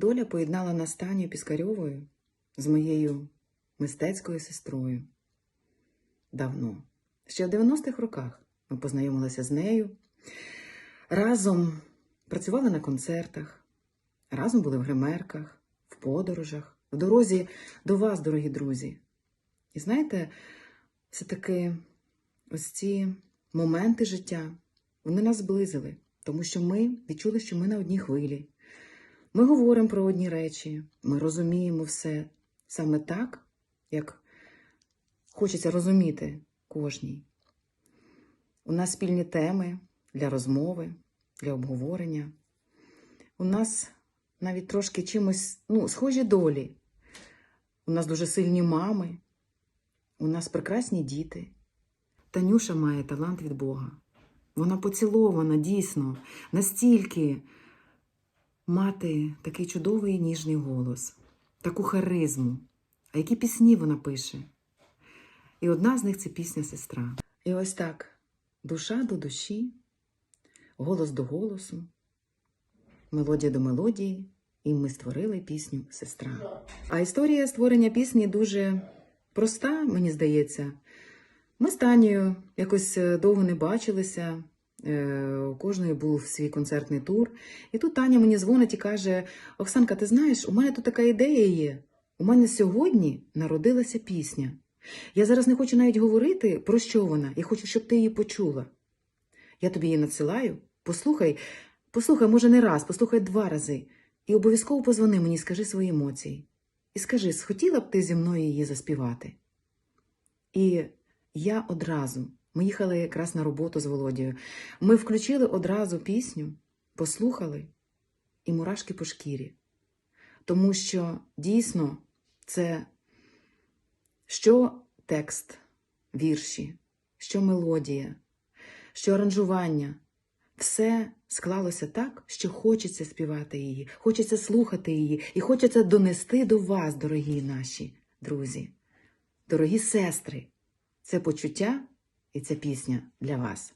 Доля поєднала нас з Піскарьовою з моєю мистецькою сестрою. Давно. Ще в 90-х роках ми познайомилися з нею. Разом працювали на концертах, разом були в гримерках, в подорожах, в дорозі до вас, дорогі друзі. І знаєте, все-таки ось ці моменти життя, вони нас зблизили, тому що ми відчули, що ми на одній хвилі. Ми говоримо про одні речі, ми розуміємо все саме так, як хочеться розуміти кожній. У нас спільні теми для розмови, для обговорення. У нас навіть трошки чимось ну, схожі долі. У нас дуже сильні мами, у нас прекрасні діти. Танюша має талант від Бога. Вона поцілована дійсно настільки мати такий чудовий ніжний голос, таку харизму. А які пісні вона пише? І одна з них це пісня Сестра. І ось так: душа до душі, голос до голосу, мелодія до мелодії, і ми створили пісню Сестра. А історія створення пісні дуже проста, мені здається. Ми з Танією якось е, довго не бачилися. Е, У кожної був свій концертний тур. І тут Таня мені дзвонить і каже: Оксанка, ти знаєш, у мене тут така ідея є. У мене сьогодні народилася пісня. Я зараз не хочу навіть говорити, про що вона. Я хочу, щоб ти її почула. Я тобі її надсилаю. Послухай, послухай, може, не раз, послухай два рази. І обов'язково позвони мені, скажи свої емоції. І скажи, схотіла б ти зі мною її заспівати? І я одразу, ми їхали якраз на роботу з Володією. Ми включили одразу пісню, послухали і мурашки по шкірі. Тому що дійсно це що текст, вірші, що мелодія, що аранжування. Все склалося так, що хочеться співати її, хочеться слухати її, і хочеться донести до вас, дорогі наші друзі, дорогі сестри. Це почуття і ця пісня для вас.